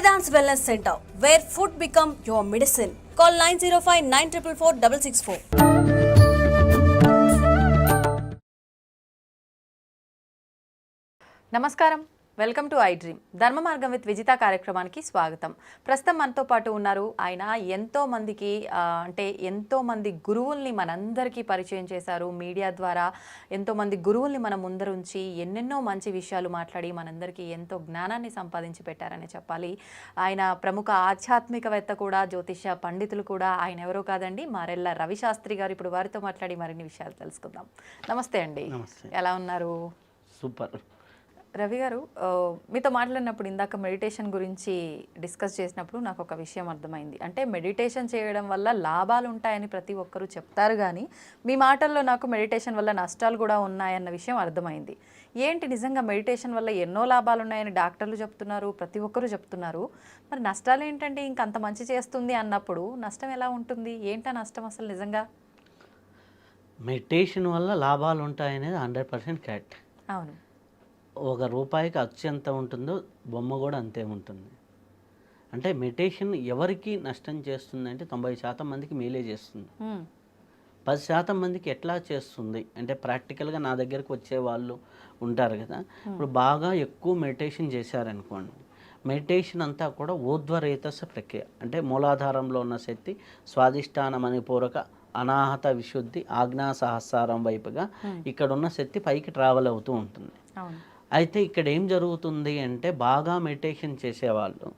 Vedant wellness center where food become your medicine call nine zero five nine triple four double six four నమస్కారం welcome to I dream. ధర్మ మార్గం with Vijitha కార్యక్రమానికి స్వాగతం. ప్రస్తుతం మనతో పాటు ఉన్నారు ఆయన. ఎంతో మందికి అంటే ఎంతో మంది గురువుల్ని మనందరికీ పరిచయం చేశారు. మీడియా ద్వారా ఎంతో మంది గురువుల్ని మన ముందరుంచి ఎన్నెన్నో మంచి విషయాలు మాట్లాడి మనందరికీ ఎంతో జ్ఞానాన్ని సంపాదించి పెట్టారని చెప్పాలి. ఆయన ప్రముఖ ఆధ్యాత్మికవేత్త కూడా జ్యోతిష పండితులు కూడా. ఆయన ఎవరో కాదండి మారెల్ల రవిశాస్త్రి గారు ఇప్పుడు వారితో మాట్లాడి మరిన్ని విషయాలు తెలుసుకుందాం. నమస్తే అండి. ఎలా ఉన్నారు? సూపర్. రవి గారు మీతో మాట్లాడినప్పుడు ఇందాక మెడిటేషన్ గురించి డిస్కస్ చేసినప్పుడు నాకు ఒక విషయం అర్థమైంది. అంటే మెడిటేషన్ చేయడం వల్ల లాభాలు ఉంటాయని ప్రతి ఒక్కరూ చెప్తారు కానీ మీ మాటల్లో నాకు మెడిటేషన్ వల్ల నష్టాలు కూడా ఉన్నాయన్న విషయం అర్థమైంది. ఏంటి నిజంగా మెడిటేషన్ వల్ల ఎన్నో లాభాలు ఉన్నాయని డాక్టర్లు చెప్తున్నారు ప్రతి ఒక్కరూ చెప్తున్నారు. మరి నష్టాలు ఏంటంటే ఇంకంత మంచి చేస్తుంది అన్నప్పుడు నష్టం ఎలా ఉంటుంది? ఏంటా నష్టం అసలు నిజంగా? మెడిటేషన్ వల్ల లాభాలు ఉంటాయనేది హండ్రెడ్ పర్సెంట్ కరెక్ట్. అవును. ఒక రూపాయికి అచ్చు ఎంత ఉంటుందో బొమ్మ కూడా అంతే ఉంటుంది. అంటే మెడిటేషన్ ఎవరికి నష్టం చేస్తుంది అంటే తొంభై శాతం మందికి మేలే చేస్తుంది. పది శాతం మందికి ఎట్లా చేస్తుంది? అంటే ప్రాక్టికల్గా నా దగ్గరకు వచ్చే వాళ్ళు ఉంటారు కదా. ఇప్పుడు బాగా ఎక్కువ మెడిటేషన్ చేశారనుకోండి మెడిటేషన్ అంతా కూడా ఊర్ధ్వరేతస ప్రక్రియ. అంటే మూలాధారంలో ఉన్న శక్తి స్వాదిష్టాన మణిపూరక అనాహత విశుద్ధి ఆజ్ఞా సహస్రారం వైపుగా ఇక్కడ ఉన్న శక్తి పైకి ట్రావెల్ అవుతూ ఉంటుంది. అయితే ఇక్కడ ఏం జరుగుతుంది అంటే బాగా మెడిటేషన్ చేసేవాళ్ళు.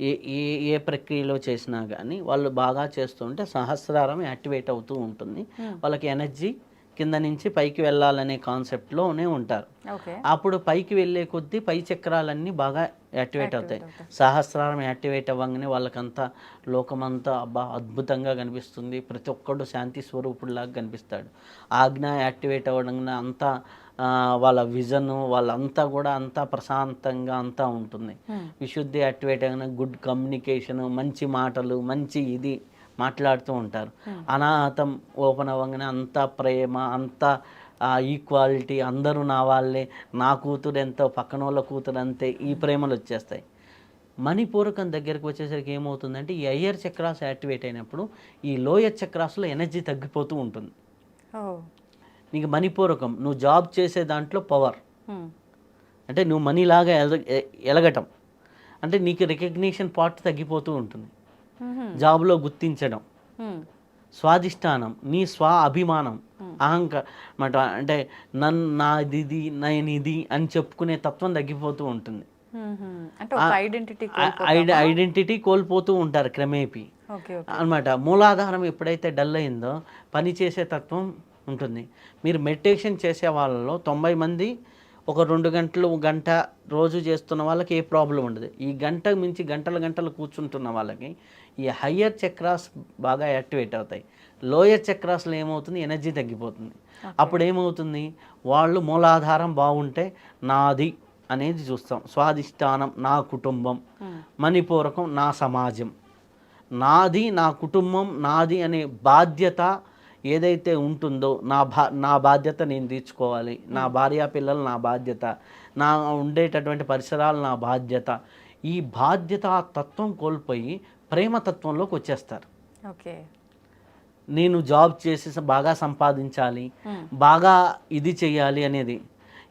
ఏ ఏ ఏ ప్రక్రియలో చేసినా కానీ వాళ్ళు బాగా చేస్తుంటే సహస్రారం యాక్టివేట్ అవుతూ ఉంటుంది. వాళ్ళకి ఎనర్జీ కింద నుంచి పైకి వెళ్ళాలనే కాన్సెప్ట్లోనే ఉంటారు. అప్పుడు పైకి వెళ్ళే కొద్దీ పై చక్రాలన్నీ బాగా యాక్టివేట్ అవుతాయి. సహస్రారం యాక్టివేట్ అవ్వగానే వాళ్ళకంతా లోకమంతా అబ్బా అద్భుతంగా కనిపిస్తుంది. ప్రతి ఒక్కడు శాంతి స్వరూపుడిలాగా కనిపిస్తాడు. ఆజ్ఞ యాక్టివేట్ అవ్వడం అంతా వాళ్ళ విజన్ వాళ్ళంతా కూడా అంతా ప్రశాంతంగా అంతా ఉంటుంది. విశుద్ధి యాక్టివేట్ అయిన గుడ్ కమ్యూనికేషన్ మంచి మాటలు మంచి ఇది మాట్లాడుతూ ఉంటారు. అనాహతం ఓపెన్ అవ్వగానే అంతా ప్రేమ అంతా ఈక్వాలిటీ అందరూ నా వాళ్ళే నా కూతురు ఎంతో పక్కన వాళ్ళ కూతురు అంతే ఈ ప్రేమలు వచ్చేస్తాయి. మణిపూరకం దగ్గరికి వచ్చేసరికి ఏమవుతుందంటే ఈ అయ్యర్ చక్రాస్ యాక్టివేట్ అయినప్పుడు ఈ లోయర్ చక్రాస్లో ఎనర్జీ తగ్గిపోతూ ఉంటుంది. నీకు మణిపూరకం నువ్వు జాబ్ చేసే దాంట్లో పవర్ ఉమ్, అంటే నువ్వు మనీలాగా ఎల ఎ- ఎలగటం. అంటే నీకు రికగ్నిషన్ పార్ట్ తగ్గిపోతూ ఉంటుంది. జాబ్లో గుర్తించడం. ఉమ్, స్వాదిష్టానం నీ స్వ అభిమానం. అహంకార అంటే నన్ను నాది ఇది నేను ఇది అని చెప్పుకునే తత్వం తగ్గిపోతూ ఉంటుంది. ఐడెంటిటీ కోల్పోతూ ఉంటారు క్రమేపీ. అనమాట మూలాధారం ఎప్పుడైతే డల్ అయిందో పని చేసే తత్వం ఉంటుంది. మీరు మెడిటేషన్ చేసే వాళ్ళలో తొంభై మంది ఒక రెండు గంటలు గంట రోజు చేస్తున్న వాళ్ళకి ఏ ప్రాబ్లం ఉండదు. ఈ గంట మించి గంటల గంటలు కూర్చుంటున్న వాళ్ళకి ఈ హయ్యర్ చక్రాస్ బాగా యాక్టివేట్ అవుతాయి. లోయర్ చక్రాస్లో ఏమవుతుంది? ఎనర్జీ తగ్గిపోతుంది. అప్పుడు ఏమవుతుంది? వాళ్ళు మూలాధారం బాగుంటే నాది అనేది చూస్తాం. స్వాదిష్టానం నా కుటుంబం మణిపూరకం నా సమాజం. నాది నా కుటుంబం నాది అనే బాధ్యత ఏదైతే ఉంటుందో నా బా నా బాధ్యత నేను తీర్చుకోవాలి. నా భార్య పిల్లలు నా బాధ్యత. నా ఉండేటటువంటి పరిసరాలు నా బాధ్యత. ఈ బాధ్యత తత్వం కోల్పోయి ప్రేమ తత్వంలోకి వచ్చేస్తారు. ఓకే. నేను జాబ్ చేసి బాగా సంపాదించాలి. బాగా ఇది చేయాలి అనేది.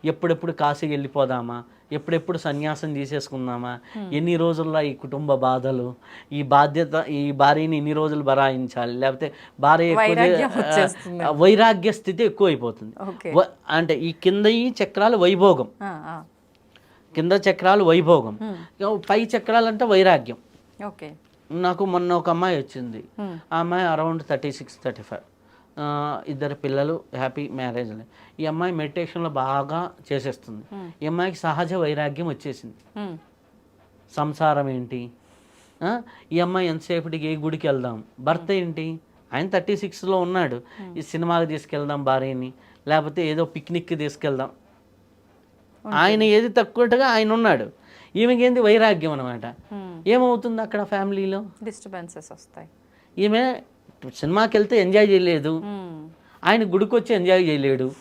ఎప్పుడెప్పుడు కాశీ వెళ్ళిపోదామా? ఎప్పుడెప్పుడు సన్యాసం తీసేసుకుందామా? ఎన్ని రోజుల్లో ఈ కుటుంబ బాధలు? ఈ బాధ్యత ఈ భార్యని ఇన్ని రోజులు బరాయించాలి? లేకపోతే భార్య ఎక్కువ వైరాగ్యం స్థితి ఎక్కువ అయిపోతుంది అంటే ఈ కింద ఈ చక్రాలు వైభోగం. కింద చక్రాలు వైభోగం. పై చక్రాలు అంటే వైరాగ్యం. ఓకే. నాకు మొన్న ఒక అమ్మాయి వచ్చింది. ఆ అమ్మాయి around thirty six thirty five. ఇద్దరు పిల్లలు హ్యాపీ మ్యారేజ్ ఈ అమ్మాయి మెడిటేషన్లో బాగా చేసేస్తుంది. ఈ అమ్మాయికి సహజ వైరాగ్యం వచ్చేసింది. సంసారం ఏంటి? ఈ అమ్మాయి ఎంతసేపటికి ఏ గుడికి వెళ్దాం? భర్త ఏంటి? ఆయన థర్టీ సిక్స్లో ఉన్నాడు. ఈ సినిమాకి తీసుకెళ్దాం భార్యని లేకపోతే ఏదో పిక్నిక్కి తీసుకెళ్దాం. ఆయన ఏది తక్కువగా ఆయన ఉన్నాడు. ఈమెకి ఏంది వైరాగ్యం అనమాట. ఏమవుతుంది అక్కడ ఫ్యామిలీలో డిస్టర్బెన్సెస్ వస్తాయి. ఈమె సినిమాకి వెళ్తే ఎంజాయ్ చేయలేదు. ఆయన గుడికి వచ్చి ఎంజాయ్ చేయలేడు.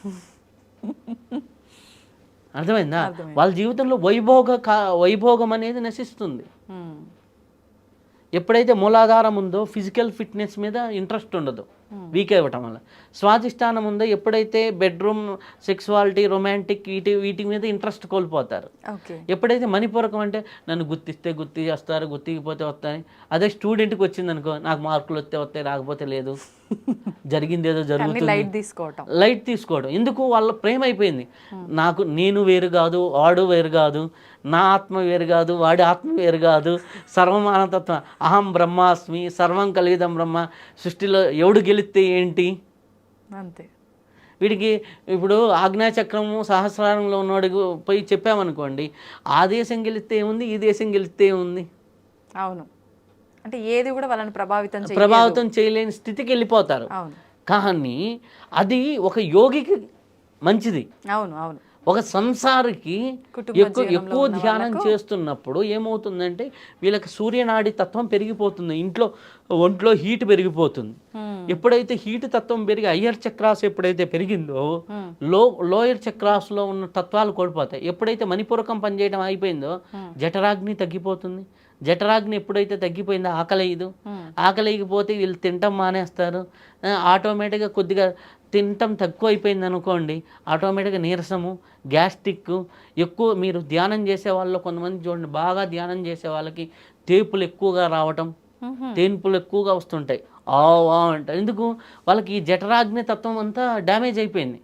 అర్థమైందా? వాళ్ళ జీవితంలో వైభోగ వైభోగం అనేది నశిస్తుంది. ఎప్పుడైతే మూలాధారం ఉందో ఫిజికల్ ఫిట్నెస్ మీద ఇంట్రెస్ట్ ఉండదు. వీక్ అవ్వటం వల్ల. స్వాధిష్టానం ఉందో ఎప్పుడైతే బెడ్రూమ్ సెక్సువాలిటీ రొమాంటిక్ వీటి వీటి మీద ఇంట్రెస్ట్ కోల్పోతారు. ఎప్పుడైతే మణిపూరకం అంటే నన్ను గుర్తిస్తే గుర్తి చేస్తారు గుర్తికపోతే వస్తాయి అదే స్టూడెంట్కి వచ్చింది అనుకో నాకు మార్కులు వస్తే వస్తాయి రాకపోతే లేదు. జరిగింది ఏదో జరుగుతుంది. లైట్ తీసుకోవటం. లైట్ తీసుకోవడం. ఎందుకు? వాళ్ళ ప్రేమ అయిపోయింది. నాకు నేను వేరు కాదు వాడు వేరు కాదు నా ఆత్మ వేరు కాదు వాడి ఆత్మ వేరు కాదు. సర్వమానతత్వం. అహం బ్రహ్మాస్మి సర్వం కలిగిదం బ్రహ్మ. సృష్టిలో ఎవడు గెలిస్తే ఏంటి? అంతే. వీడికి ఇప్పుడు ఆజ్ఞాచక్రము సహస్రారంలో ఉన్నవాడికి పోయి చెప్పామనుకోండి ఆ దేశం గెలిస్తే ఏముంది ఈ దేశం గెలిస్తే ఏముంది? అవును. అంటే ఏది కూడా వాళ్ళని ప్రభావితం ప్రభావితం చేయలేని స్థితికి వెళ్ళిపోతారు. కానీ అది ఒక యోగికి మంచిది. అవును అవును. ఒక సంసారికి ఎక్కువ ఎక్కువ ధ్యానం చేస్తున్నప్పుడు ఏమవుతుందంటే వీళ్ళకి సూర్యనాడి తత్వం పెరిగిపోతుంది. ఇంట్లో ఒంట్లో హీట్ పెరిగిపోతుంది. Hmm. ఎప్పుడైతే హీట్ తత్వం పెరిగి హయ్యర్ చక్రాస్ ఎప్పుడైతే పెరిగిందో లో లోయర్ చక్రాస్లో ఉన్న తత్వాలు కోల్పోతాయి. ఎప్పుడైతే మణిపూరకం పనిచేయడం అయిపోయిందో జఠరాగ్ని తగ్గిపోతుంది. జఠరాగ్ని ఎప్పుడైతే తగ్గిపోయిందో ఆకలేయదు. ఆకలేయకపోతే వీళ్ళు తినటం మానేస్తారు. ఆటోమేటిక్గా కొద్దిగా తినటం తక్కువ అయిపోయింది అనుకోండి ఆటోమేటిక్గా నీరసము గ్యాస్ట్రిక్ ఎక్కువ మీరు ధ్యానం చేసే వాళ్ళు కొంతమంది చూడండి బాగా ధ్యానం చేసే వాళ్ళకి తేపులు ఎక్కువగా రావటం తేన్పులు ఎక్కువగా వస్తుంటాయి. ఆ అంటారు. ఎందుకు? వాళ్ళకి ఈ జఠరాగ్ని తత్వం అంతా డ్యామేజ్ అయిపోయింది.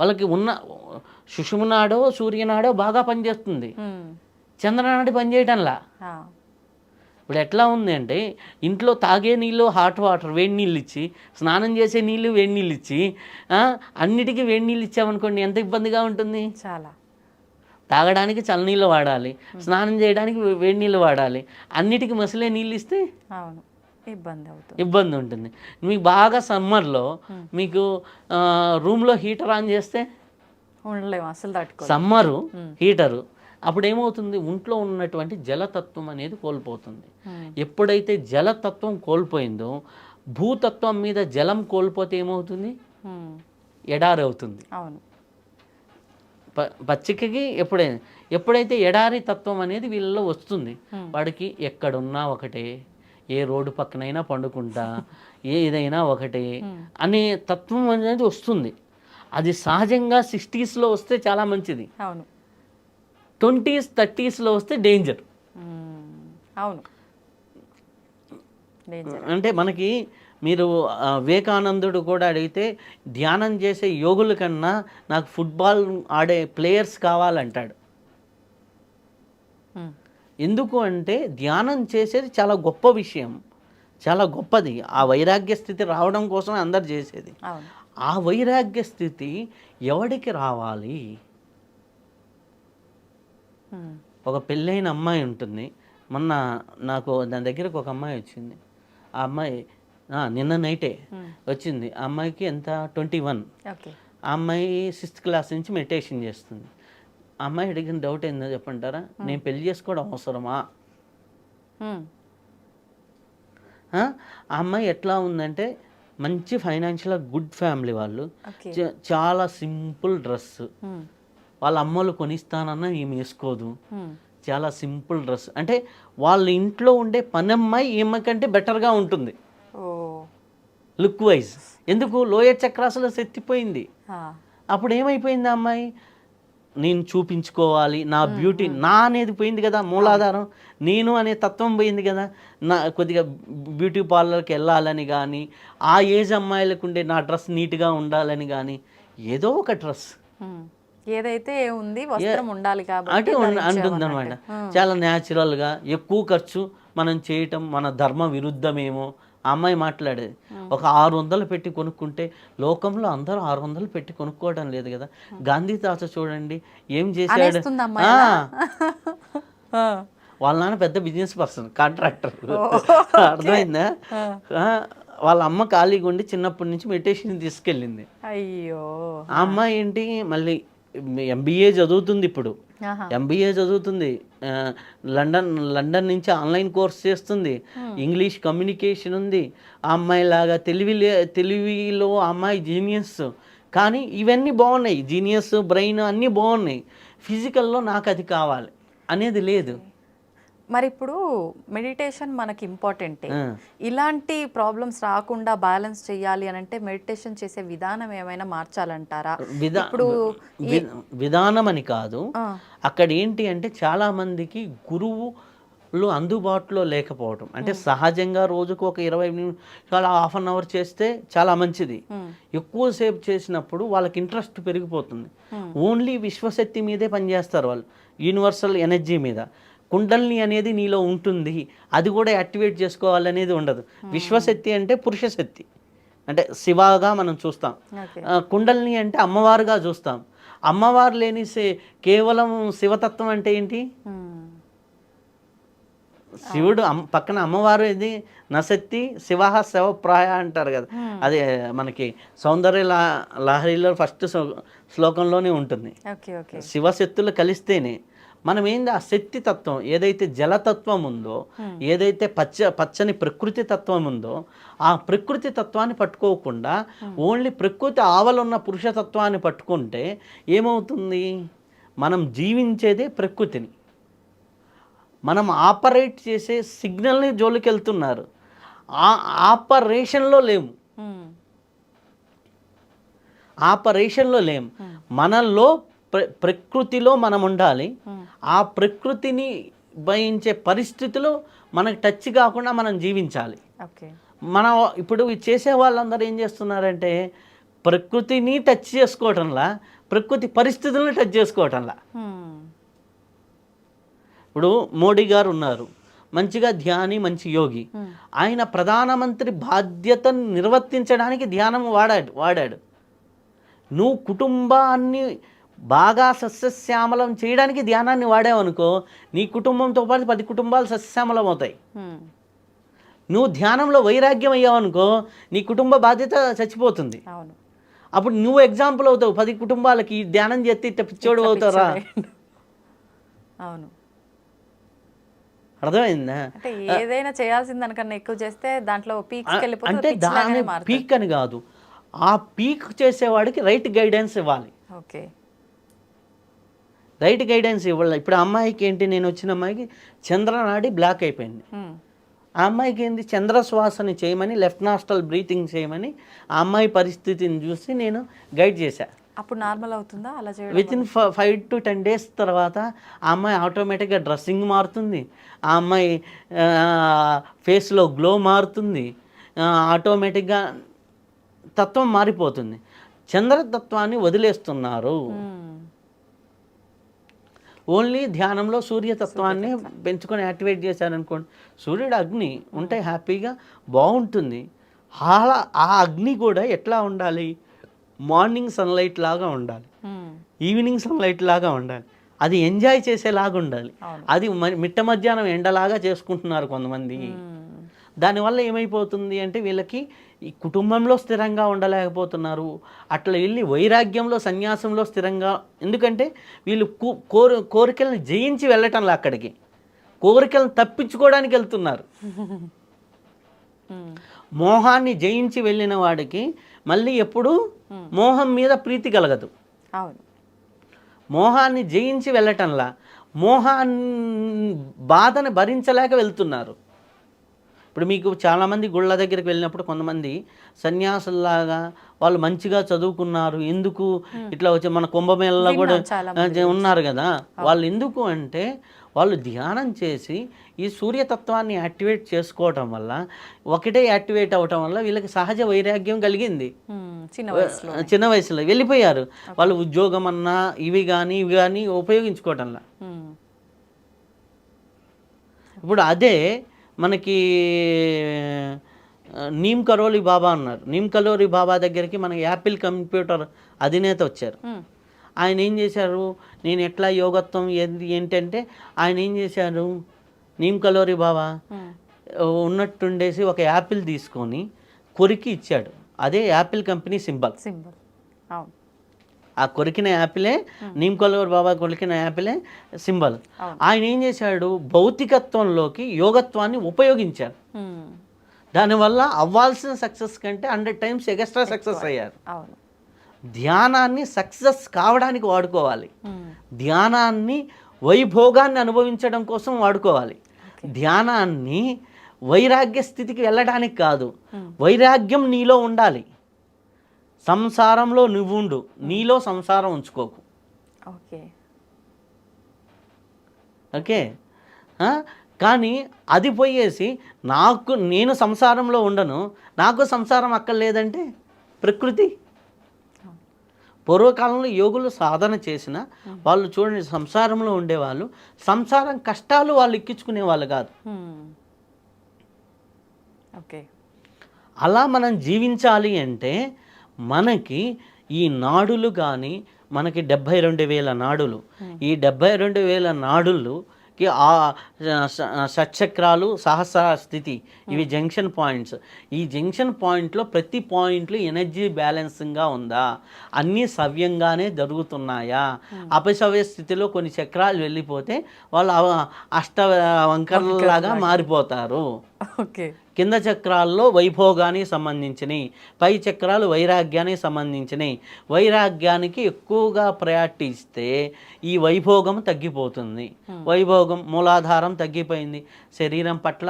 వాళ్ళకి ఉన్న సుషుమునాడో సూర్యనాడో బాగా పనిచేస్తుంది. చంద్రనాడి పనిచేయటంలా. ఇప్పుడు ఎట్లా ఉంది అంటే ఇంట్లో తాగే నీళ్ళు హాట్ వాటర్ వేడి నీళ్ళు ఇచ్చి స్నానం చేసే నీళ్ళు వేడి నీళ్ళు ఇచ్చి అన్నిటికీ వేడి నీళ్ళు ఇచ్చామనుకోండి ఎంత ఇబ్బందిగా ఉంటుంది? చాలా. తాగడానికి చల్లనీళ్ళు వాడాలి స్నానం చేయడానికి వేడి నీళ్ళు వాడాలి అన్నిటికీ మసలే నీళ్ళు ఇస్తే అవును. ఇబ్బంది అవుతుంది. ఇబ్బంది ఉంటుంది. మీకు బాగా సమ్మర్లో మీకు రూమ్లో హీటర్ ఆన్ చేస్తే ఉండలేము అసలు తట్టుకో సమ్మరు హీటరు. అప్పుడు ఏమవుతుంది? ఒంట్లో ఉన్నటువంటి జలతత్వం అనేది కోల్పోతుంది. ఎప్పుడైతే జలతత్వం కోల్పోయిందో భూతత్వం మీద జలం కోల్పోతే ఏమవుతుంది. ఎడారి అవుతుంది అవును. ప పచ్చికకి ఎప్పుడైనా ఎప్పుడైతే ఎడారి తత్వం అనేది వీళ్ళలో వస్తుంది. వాడికి ఎక్కడున్నా ఒకటే ఏ రోడ్డు పక్కనైనా పండుకుంటా ఏదైనా ఒకటే అనే తత్వం అనేది వస్తుంది. అది సహజంగా సిక్స్టీస్లో వస్తే చాలా మంచిది. అవును. ట్వంటీస్ థర్టీస్లో వస్తే డేంజర్. అవును. డేంజర్. అంటే మనకి మీరు వివేకానందుడు కూడా అడిగితే ధ్యానం చేసే యోగుల కన్నా నాకు ఫుట్బాల్ ఆడే ప్లేయర్స్ కావాలంటాడు. ఎందుకు అంటే ధ్యానం చేసేది చాలా గొప్ప విషయం. చాలా గొప్పది. ఆ వైరాగ్య స్థితి రావడం కోసం అందరు చేసేది. ఆ వైరాగ్య స్థితి ఎవడికి రావాలి. ఒక పెళ్ళైన అమ్మాయి ఉంటుంది. మొన్న నాకు దాని దగ్గరకు ఒక అమ్మాయి వచ్చింది. ఆ అమ్మాయి నిన్న నైటే వచ్చింది. ఆ అమ్మాయికి ఎంత? Twenty one. ఆ అమ్మాయి సిక్స్త్ క్లాస్ నుంచి మెడిటేషన్ చేస్తుంది. ఆ అమ్మాయి అడిగిన డౌట్ ఏందో చెప్పంటారా? నేను పెళ్ళి చేసుకోవడం అవసరమా. ఆ? అమ్మాయి ఎట్లా ఉందంటే మంచి ఫైనాన్షియల్ గుడ్ ఫ్యామిలీ వాళ్ళు. చాలా సింపుల్ డ్రెస్. వాళ్ళ అమ్మలు కొనిస్తానన్నా ఏమి వేసుకోదు. చాలా సింపుల్ డ్రెస్. అంటే వాళ్ళ ఇంట్లో ఉండే పనమ్మాయి ఈమె కంటే బెటర్గా ఉంటుంది. లుక్ వైజ్ ఎందుకు? లోయర్ చక్రాసులో సెత్తిపోయింది. అప్పుడు ఏమైపోయింది అమ్మాయి? నేను చూపించుకోవాలి నా బ్యూటీ నా అనేది పోయింది కదా మూలాధారం. నేను అనే తత్వం పోయింది కదా నా కొద్దిగా బ్యూటీ పార్లర్కి వెళ్ళాలని కానీ ఆ ఏజ్ అమ్మాయిలకు ఉండే నా డ్రెస్ నీట్గా ఉండాలని కానీ ఏదో ఒక డ్రెస్. ఏదైతే ఉంది వస్త్రం ఉండాలి కాబట్టి అంటే అంటుంది అనమాట. చాలా న్యాచురల్గా ఎక్కువ ఖర్చు మనం చేయటం మన ధర్మ విరుద్ధమేమో ఆ అమ్మాయి మాట్లాడేది. ఒక ఆరు వందలు పెట్టి కొనుక్కుంటే లోకంలో అందరూ ఆరు వందలు పెట్టి కొనుక్కోవడం లేదు కదా. గాంధీ తాత చూడండి ఏం చేశాడు. వాళ్ళ నాన్న పెద్ద బిజినెస్ పర్సన్ కాంట్రాక్టర్ అర్థమైందా? వాళ్ళ అమ్మ ఖాళీగా ఉండి చిన్నప్పటి నుంచి మెడిటేషన్ తీసుకెళ్ళింది. అయ్యో. ఆ అమ్మాయి ఏంటి? మళ్ళీ ఎంబీఏ చదువుతుంది ఇప్పుడు. ఎంబీఏ చదువుతుంది. లండన్ లండన్ నుంచి ఆన్లైన్ కోర్స్ చేస్తుంది. ఇంగ్లీష్ కమ్యూనికేషన్ ఉంది. ఆ అమ్మాయి లాగా తెలివి లే- తెలివిలో అమ్మాయి జీనియస్ కానీ ఇవన్నీ బాగున్నాయి. జీనియస్ బ్రెయిన్ అన్నీ బాగున్నాయి. ఫిజికల్లో నాకు అది కావాలి. అనేది లేదు. మరి ఇప్పుడు మెడిటేషన్ మనకి ఇంపార్టెంటే. ఇలాంటి ప్రాబ్లమ్స్ రాకుండా బ్యాలెన్స్ చేయాలి అని అంటే మెడిటేషన్ చేసే విధానం ఏమైనా మార్చాలంటారా? ఇప్పుడు విధానం అని కాదు. అక్కడ ఏంటి అంటే చాలా మందికి గురువులు అందుబాటులో లేకపోవడం అంటే సహజంగా రోజుకు ఒక ఇరవై నిమిషాలు హాఫ్ అన్ అవర్ చేస్తే చాలా మంచిది. ఎక్కువసేపు చేసినప్పుడు వాళ్ళకి ఇంట్రెస్ట్ పెరిగిపోతుంది. ఓన్లీ విశ్వశక్తి మీదే పనిచేస్తారు వాళ్ళు. యూనివర్సల్ ఎనర్జీ మీద. కుండల్ని అనేది నీలో ఉంటుంది. అది కూడా యాక్టివేట్ చేసుకోవాలనేది ఉండదు. విశ్వశక్తి అంటే పురుషశక్తి. అంటే శివగా మనం చూస్తాం. కుండల్ని అంటే అమ్మవారుగా చూస్తాం. అమ్మవారు లేని కేవలం శివతత్వం అంటే ఏంటి? ఉమ్, శివుడు పక్కన అమ్మవారు ఇది నశక్తి శివ శివప్రాయ అంటారు కదా. అదే మనకి సౌందర్య లా లహరిలో ఫస్ట్ శ్లోకంలోనే ఉంటుంది. శివశక్తులు కలిస్తేనే మనం ఏంది ఆ శక్తి తత్వం ఏదైతే జలతత్వం ఉందో ఏదైతే పచ్చ పచ్చని ప్రకృతి తత్వం ఉందో ఆ ప్రకృతి తత్వాన్ని పట్టుకోకుండా ఓన్లీ ప్రకృతి ఆవలున్న పురుషతత్వాన్ని పట్టుకుంటే ఏమవుతుంది? మనం జీవించేదే ప్రకృతిని. మనం ఆపరేట్ చేసే సిగ్నల్ని జోలికి వెళ్తున్నారు ఆ ఆపరేషన్లో లేము. ఆపరేషన్లో లేం మనలో ప్ర ప్రకృతిలో మనం ఉండాలి. ఆ ప్రకృతిని భయించే పరిస్థితులు మనకు టచ్ కాకుండా మనం జీవించాలి. మనం ఇప్పుడు చేసే వాళ్ళందరూ ఏం చేస్తున్నారంటే ప్రకృతిని టచ్ చేసుకోవటంలా ప్రకృతి పరిస్థితులను టచ్ చేసుకోవటంలా. ఇప్పుడు మోడీ గారు ఉన్నారు. మంచిగా ధ్యాని మంచి యోగి. ఆయన ప్రధానమంత్రి బాధ్యతను నిర్వర్తించడానికి ధ్యానం వాడాడు వాడాడు. నువ్వు కుటుంబాన్ని బాగా సస్యశ్యామలం చేయడానికి ధ్యానాన్ని వాడావనుకో నీ కుటుంబంతో పాటు పది కుటుంబాలు సస్యశ్యామలం అవుతాయి. నువ్వు ధ్యానంలో వైరాగ్యం అయ్యావనుకో నీ కుటుంబ బాధ్యత చచ్చిపోతుంది. అవును. అప్పుడు నువ్వు ఎగ్జాంపుల్ అవుతావు పది కుటుంబాలకి ధ్యానం చేస్తే ఇట్ట పిచ్చోడు అవుతారా అవును. అర్థమైందా? అంటే ఏదైనా చేయాల్సిన దానికన్నా ఎక్కువ చేస్తే దాంట్లో వెళ్ళిపోతే అంటే దాని పీక్ అని కాదు. ఆ పీక్ చేసేవాడికి రైట్ గైడెన్స్ ఇవ్వాలి. ఓకే. రైట్ గైడెన్స్ ఇవ్వాలి. ఇప్పుడు అమ్మాయికి ఏంటి నేను వచ్చిన అమ్మాయికి చంద్రనాడి బ్లాక్ అయిపోయింది. ఆ అమ్మాయికి ఏంటి చంద్ర శ్వాసని చేయమని లెఫ్ట్ నాస్టల్ బ్రీతింగ్ చేయమని ఆ అమ్మాయి పరిస్థితిని చూసి నేను గైడ్ చేశా. అప్పుడు నార్మల్ అవుతుందా? అలా చేయడం within five to ten days తర్వాత ఆ అమ్మాయి ఆటోమేటిక్గా డ్రెస్సింగ్ మారుతుంది. ఆ అమ్మాయి ఫేస్లో గ్లో మారుతుంది. ఆటోమేటిక్గా తత్వం మారిపోతుంది. చంద్రతత్వాన్ని వదిలేస్తున్నారు. ఓన్లీ ధ్యానంలో సూర్యతత్వాన్ని పెంచుకొని యాక్టివేట్ చేశారనుకోండి సూర్యుడు అగ్ని ఉంటే హ్యాపీగా బాగుంటుంది. అలా ఆ అగ్ని కూడా ఎట్లా ఉండాలి? మార్నింగ్ సన్లైట్ లాగా ఉండాలి. ఈవినింగ్ సన్లైట్ లాగా ఉండాలి. అది ఎంజాయ్ చేసేలాగా ఉండాలి. అది మిట్ట మధ్యాహ్నం ఎండలాగా చేసుకుంటున్నారు కొంతమంది. దానివల్ల ఏమైపోతుంది అంటే వీళ్ళకి ఈ కుటుంబంలో స్థిరంగా ఉండలేకపోతున్నారు. అట్లా వెళ్ళి వైరాగ్యంలో సన్యాసంలో స్థిరంగా ఎందుకంటే వీళ్ళు కోరి కోరికలను జయించి వెళ్ళటంలా అక్కడికి. కోరికలను తప్పించుకోవడానికి వెళ్తున్నారు. మోహాన్ని జయించి వెళ్ళిన వాడికి మళ్ళీ ఎప్పుడు మోహం మీద ప్రీతి కలగదు. మోహాన్ని జయించి వెళ్ళటంలా మోహాన్ని బాధను భరించలేక వెళ్తున్నారు. ఇప్పుడు మీకు చాలామంది గుళ్ళ దగ్గరికి వెళ్ళినప్పుడు కొంతమంది సన్యాసుల్లాగా వాళ్ళు మంచిగా చదువుకున్నారు. ఎందుకు? ఇట్లా వచ్చి మన కుంభమేళలో కూడా ఉన్నారు కదా. వాళ్ళు ఎందుకు అంటే వాళ్ళు ధ్యానం చేసి ఈ సూర్యతత్వాన్ని యాక్టివేట్ చేసుకోవటం వల్ల ఒకటే యాక్టివేట్ అవటం వల్ల వీళ్ళకి సహజ వైరాగ్యం కలిగింది. చిన్న వయసులో. వెళ్ళిపోయారు. వాళ్ళు ఉద్యోగం అన్నా ఇవి కానీ ఇవి కానీ ఉపయోగించుకోవటంలా ఇప్పుడు అదే మనకి నీమ్ కరోలి బాబా అన్నారు. నీమ్ కలోరి బాబా దగ్గరికి మనకి యాపిల్ కంప్యూటర్ అధినేత వచ్చారు. ఆయన ఏం చేశారు? నేను ఎట్లా యోగత్వం ఏంటి ఏంటంటే ఆయన ఏం చేశారు? నీమ్ కలోరి బాబా ఉన్నట్టుండేసి ఒక యాపిల్ తీసుకొని కొరికి ఇచ్చాడు. అదే యాపిల్ కంపెనీ సింబల్. సింబల్. అవును. ఆ కొరికిన యాపిలే నీమ్ కలోర్ బాబా కొరికిన యాపిలే సింబల్. ఆయన ఏం చేశాడు? భౌతికత్వంలోకి యోగత్వాన్ని ఉపయోగించారు. దానివల్ల అవ్వాల్సిన సక్సెస్ కంటే హండ్రెడ్ టైమ్స్ ఎక్స్ట్రా సక్సెస్ అయ్యారు. ధ్యానాన్ని సక్సెస్ కావడానికి వాడుకోవాలి. ధ్యానాన్ని వైభోగాన్ని అనుభవించడం కోసం వాడుకోవాలి. ధ్యానాన్ని వైరాగ్య స్థితికి వెళ్ళడానికి కాదు. వైరాగ్యం నీలో ఉండాలి. సంసారంలో నువ్వు ఉండు నీలో సంసారం ఉంచుకోకు. ఓకే. ఓకే? కానీ అది పోయేసి నాకు నేను సంసారంలో ఉండను నాకు సంసారం అక్కర్లేదంటే ప్రకృతి. పూర్వకాలంలో యోగులు సాధన చేసిన వాళ్ళు చూడండి సంసారంలో ఉండేవాళ్ళు సంసారం కష్టాలు వాళ్ళు ఎక్కించుకునే వాళ్ళు కాదు. ఓకే. అలా మనం జీవించాలి అంటే మనకి ఈ నాడులు కానీ మనకి డెబ్భై రెండు వేల నాడులు. ఈ డెబ్భై రెండు వేల నాడులుకి ఆ స- షట్చక్రాలు సహస్ర స్థితి. ఇవి జంక్షన్ పాయింట్స్. ఈ జంక్షన్ పాయింట్లో ప్రతి పాయింట్లు ఎనర్జీ బ్యాలెన్సింగ్గా ఉందా? అన్నీ సవ్యంగానే జరుగుతున్నాయా? అపసవ్య స్థితిలో కొన్ని చక్రాలు వెళ్ళిపోతే వాళ్ళు అష్ట వంకరలాగా. మారిపోతారు. ఓకే. కింద చక్రాల్లో వైభోగానికి సంబంధించినవి పై చక్రాలు వైరాగ్యానికి సంబంధించినవి వైరాగ్యానికి ఎక్కువగా ప్రయారిటీ ఇస్తే ఈ వైభోగం తగ్గిపోతుంది. వైభోగం మూలాధారం తగ్గిపోయింది. శరీరం పట్ల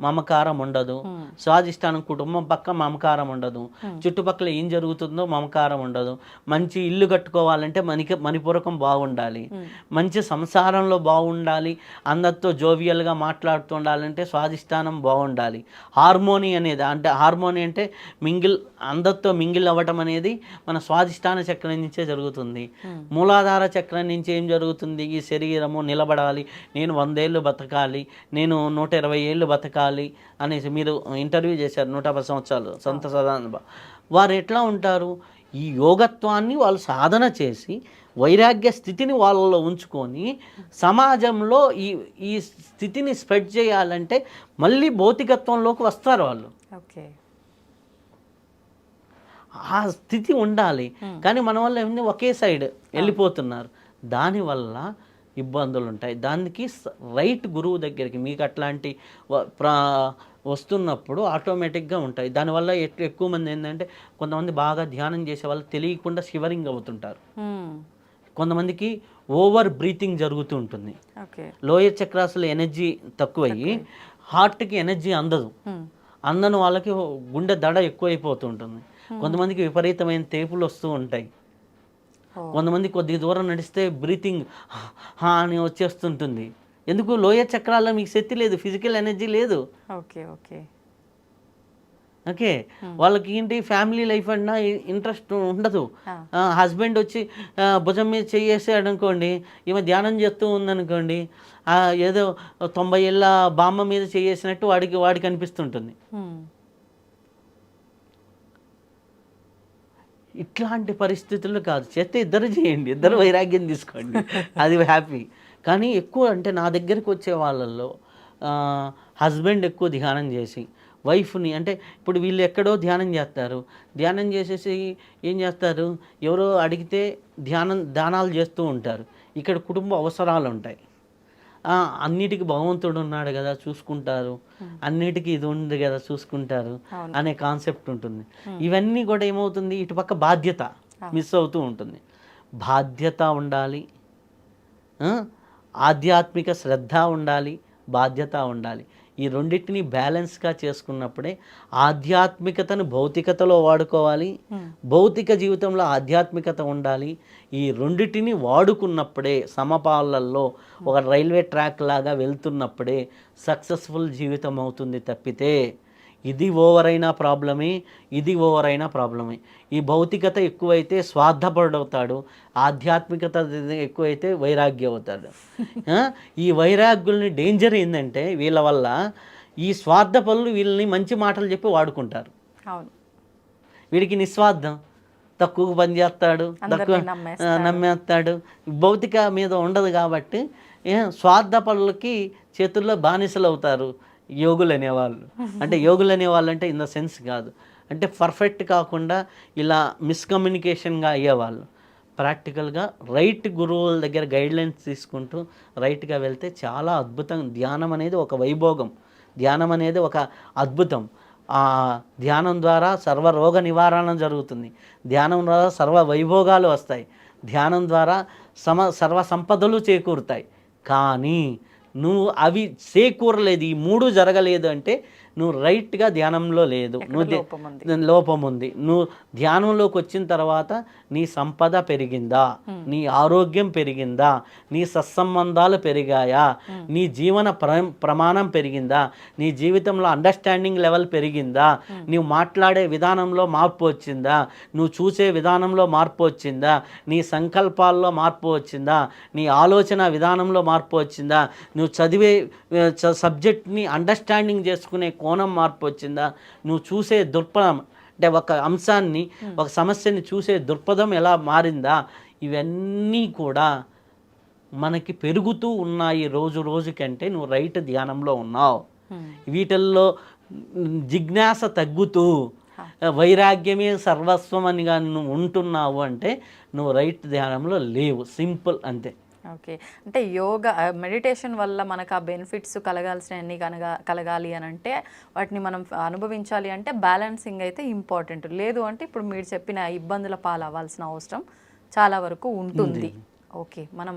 మమకారం ఉండదు. స్వాదిష్టానం కుటుంబం పక్క మమకారం ఉండదు. చుట్టుపక్కల ఏం జరుగుతుందో మమకారం ఉండదు. మంచి ఇల్లు కట్టుకోవాలంటే మనకి మణిపూరకం బాగుండాలి. మంచి సంసారంలో బాగుండాలి. అందరితో జోవియల్గా మాట్లాడుతూ ఉండాలంటే స్వాదిష్టానం బాగుండాలి. హార్మోని అనేది అంటే హార్మోని అంటే మింగిల్ అందరితో మింగిల్ అవ్వటం అనేది మన స్వాదిష్టాన చక్రం నుంచే జరుగుతుంది. మూలాధార చక్రం నుంచి ఏం జరుగుతుంది? ఈ శరీరము నిలబడాలి. నేను వందేళ్ళు బతకాలి. నేను నూట ఇరవై ఏళ్ళు బతకాలి అనేసి మీరు ఇంటర్వ్యూ చేశారు నూట పది సంవత్సరాలు. సంత సదానంద. వారు ఎట్లా ఉంటారు? ఈ యోగత్వాన్ని వాళ్ళు సాధన చేసి వైరాగ్య స్థితిని వాళ్ళలో ఉంచుకొని సమాజంలో ఈ ఈ స్థితిని స్ప్రెడ్ చేయాలంటే మళ్ళీ భౌతికత్వంలోకి వస్తారు వాళ్ళు. ఓకే. ఆ స్థితి ఉండాలి. కానీ మన వల్ల ఏమిటి ఒకే సైడ్ వెళ్ళిపోతున్నారు. దానివల్ల ఇబ్బందులు ఉంటాయి. దానికి రైట్ గురువు దగ్గరికి మీకు అట్లాంటి ప్రా వస్తున్నప్పుడు ఆటోమేటిక్గా ఉంటాయి. దానివల్ల ఎక్కువ మంది ఏంటంటే కొంతమంది బాగా ధ్యానం చేసే వాళ్ళు తెలియకుండా షివరింగ్ అవుతుంటారు. కొంతమందికి ఓవర్ బ్రీతింగ్ జరుగుతూ ఉంటుంది. లోయర్ చక్రాసులో ఎనర్జీ తక్కువయ్యి హార్ట్కి ఎనర్జీ అందదు. అందని వాళ్ళకి గుండె దడ ఎక్కువైపోతూ ఉంటుంది. కొంతమందికి విపరీతమైన తేపులు వస్తూ ఉంటాయి. కొంతమంది కొద్ది దూరం నడిస్తే బ్రీతింగ్ హా అని వచ్చేస్తుంటుంది. ఎందుకు? లోయర్ చక్రాల్లో మీకు శక్తి లేదు ఫిజికల్ ఎనర్జీ లేదు. Okay okay. ఓకే? వాళ్ళకి ఏంటి? ఫ్యామిలీ లైఫ్ అన్నా ఇంట్రెస్ట్ ఉండదు. హస్బెండ్ వచ్చి భుజం మీద చేసాడు అనుకోండి ఈమె ధ్యానం చేస్తూ ఉందనుకోండి ఏదో తొంభై ఏళ్ళ బామ్మ మీద చేసినట్టు వాడికి వాడికి అనిపిస్తుంటుంది. ఇట్లాంటి పరిస్థితుల్లో కాదు. చేస్తే ఇద్దరు చేయండి ఇద్దరు వైరాగ్యం తీసుకోండి. అది హ్యాపీ కానీ ఎక్కువ అంటే నా దగ్గరికి వచ్చే వాళ్ళల్లో హస్బెండ్ ఎక్కువ ధ్యానం చేసి వైఫ్ని అంటే ఇప్పుడు వీళ్ళు ఎక్కడో ధ్యానం చేస్తారు. ధ్యానం చేసేసి ఏం చేస్తారు? ఎవరో అడిగితే ధ్యానం దానాలు చేస్తూ ఉంటారు. ఇక్కడ కుటుంబ అవసరాలు ఉంటాయి. అన్నిటికీ భగవంతుడు ఉన్నాడు కదా చూసుకుంటారు. అన్నిటికీ ఇది ఉంది కదా చూసుకుంటారు అనే కాన్సెప్ట్ ఉంటుంది. ఇవన్నీ కూడా ఏమవుతుంది? ఇటుపక్క బాధ్యత మిస్ అవుతూ ఉంటుంది. బాధ్యత ఉండాలి. ఆ, ఆధ్యాత్మిక శ్రద్ధ ఉండాలి బాధ్యత ఉండాలి. ఈ రెండింటిని బ్యాలెన్స్గా చేసుకున్నప్పుడే ఆధ్యాత్మికతను భౌతికతలో వాడుకోవాలి. భౌతిక జీవితంలో ఆధ్యాత్మికత ఉండాలి. ఈ రెండింటిని వాడుకున్నప్పుడే సమపాలల్లో ఒక రైల్వే ట్రాక్ లాగా వెళ్తున్నప్పుడే సక్సెస్ఫుల్ జీవితం అవుతుంది తప్పితే ఇది ఓవర్ అయినా ప్రాబ్లమే ఇది ఓవర్ అయినా ప్రాబ్లమే. ఈ భౌతికత ఎక్కువైతే స్వార్థపరుడవుతాడు ఆధ్యాత్మికత ఎక్కువైతే వైరాగ్య అవుతాడు ఈ వైరాగ్యుల్ని డేంజర్ ఏంటంటే వీళ్ళ వల్ల ఈ స్వార్థ పనులు వీళ్ళని మంచి మాటలు చెప్పి వాడుకుంటారు. అవును. వీడికి నిస్వార్థం. తక్కువ పని చేస్తాడు తక్కువ నమ్మేస్తాడు. భౌతిక మీద ఉండదు కాబట్టి స్వార్థ పనులకి చేతుల్లో బానిసలు అవుతారు యోగులు అనేవాళ్ళు అంటే యోగులు అనేవాళ్ళు అంటే ఇన్ ద సెన్స్ కాదు. అంటే పర్ఫెక్ట్ కాకుండా ఇలా మిస్కమ్యూనికేషన్గా అయ్యేవాళ్ళు. ప్రాక్టికల్గా రైట్ గురువుల దగ్గర గైడ్లైన్స్ తీసుకుంటూ రైట్గా వెళ్తే చాలా అద్భుతం. ధ్యానం అనేది ఒక వైభోగం. ధ్యానం అనేది ఒక అద్భుతం. ఆ ధ్యానం ద్వారా సర్వ రోగ నివారణ జరుగుతుంది. ధ్యానం ద్వారా సర్వ వైభోగాలు వస్తాయి. ధ్యానం ద్వారా సమ సర్వ సంపదలు చేకూరుతాయి. కానీ నువ్వు అవి చేకూరలేదు ఈ మూడు జరగలేదు అంటే నువ్వు రైట్గా ధ్యానంలో లేదు. నువ్వు లోపం ఉంది. నువ్వు ధ్యానంలోకి వచ్చిన తర్వాత నీ సంపద పెరిగిందా? నీ ఆరోగ్యం పెరిగిందా? నీ సత్సంబంధాలు పెరిగాయా? నీ జీవన ప్ర ప్రమాణం పెరిగిందా? నీ జీవితంలో అండర్స్టాండింగ్ లెవెల్ పెరిగిందా? నువ్వు మాట్లాడే విధానంలో మార్పు వచ్చిందా? నువ్వు చూసే విధానంలో మార్పు వచ్చిందా? నీ సంకల్పాల్లో మార్పు వచ్చిందా? నీ ఆలోచన విధానంలో మార్పు వచ్చిందా? నువ్వు చదివే సబ్జెక్ట్ని అండర్స్టాండింగ్ చేసుకునే కోణం మార్పు వచ్చిందా? నువ్వు చూసే దృక్పథం అంటే ఒక అంశాన్ని ఒక సమస్యని చూసే దృక్పథం ఎలా మారిందా? ఇవన్నీ కూడా మనకి పెరుగుతూ ఉన్నాయి రోజు రోజు కంటే నువ్వు రైట్ ధ్యానంలో ఉన్నావు. వీటిల్లో జిజ్ఞాస తగ్గుతూ వైరాగ్యమే సర్వస్వం అని కానీ నువ్వు ఉంటున్నావు అంటే నువ్వు రైట్ ధ్యానంలో లేవు. సింపుల్ అంతే. ఓకే. అంటే యోగా మెడిటేషన్ వల్ల మనకు ఆ బెనిఫిట్స్ కలగాల్సినవన్నీ కనగా కలగాలి అని అంటే వాటిని మనం అనుభవించాలి అంటే బ్యాలెన్సింగ్ అయితే ఇంపార్టెంట్. లేదు అంటే ఇప్పుడు మీరు చెప్పిన ఇబ్బందుల పాలు అవ్వాల్సిన అవసరం చాలా వరకు ఉంటుంది. ఓకే. మనం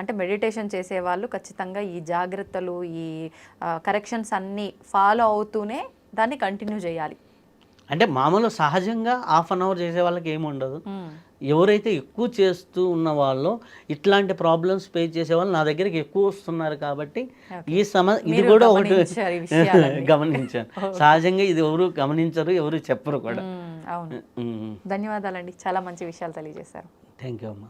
అంటే మెడిటేషన్ చేసే వాళ్ళు ఖచ్చితంగా ఈ జాగ్రత్తలు ఈ కరెక్షన్స్ అన్నీ ఫాలో అవుతూనే దాన్ని కంటిన్యూ చేయాలి. అంటే మామూలు సహజంగా హాఫ్ అన్ అవర్ చేసే వాళ్ళకి ఏమి ఉండదు. ఎవరైతే ఎక్కువ చేస్తూ ఉన్న వాళ్ళు ఇట్లాంటి ప్రాబ్లమ్స్ ఫేస్ చేసే వాళ్ళు నా దగ్గరికి ఎక్కువ వస్తున్నారు కాబట్టి ఈ సమ ఇది కూడా ఒకటి. గమనించాను. సహజంగా ఇది ఎవరు గమనించరు ఎవరు చెప్పరు కూడా. ధన్యవాదాలండి. చాలా మంచి విషయాలు తెలియజేశారు. థ్యాంక్ యూ అమ్మా.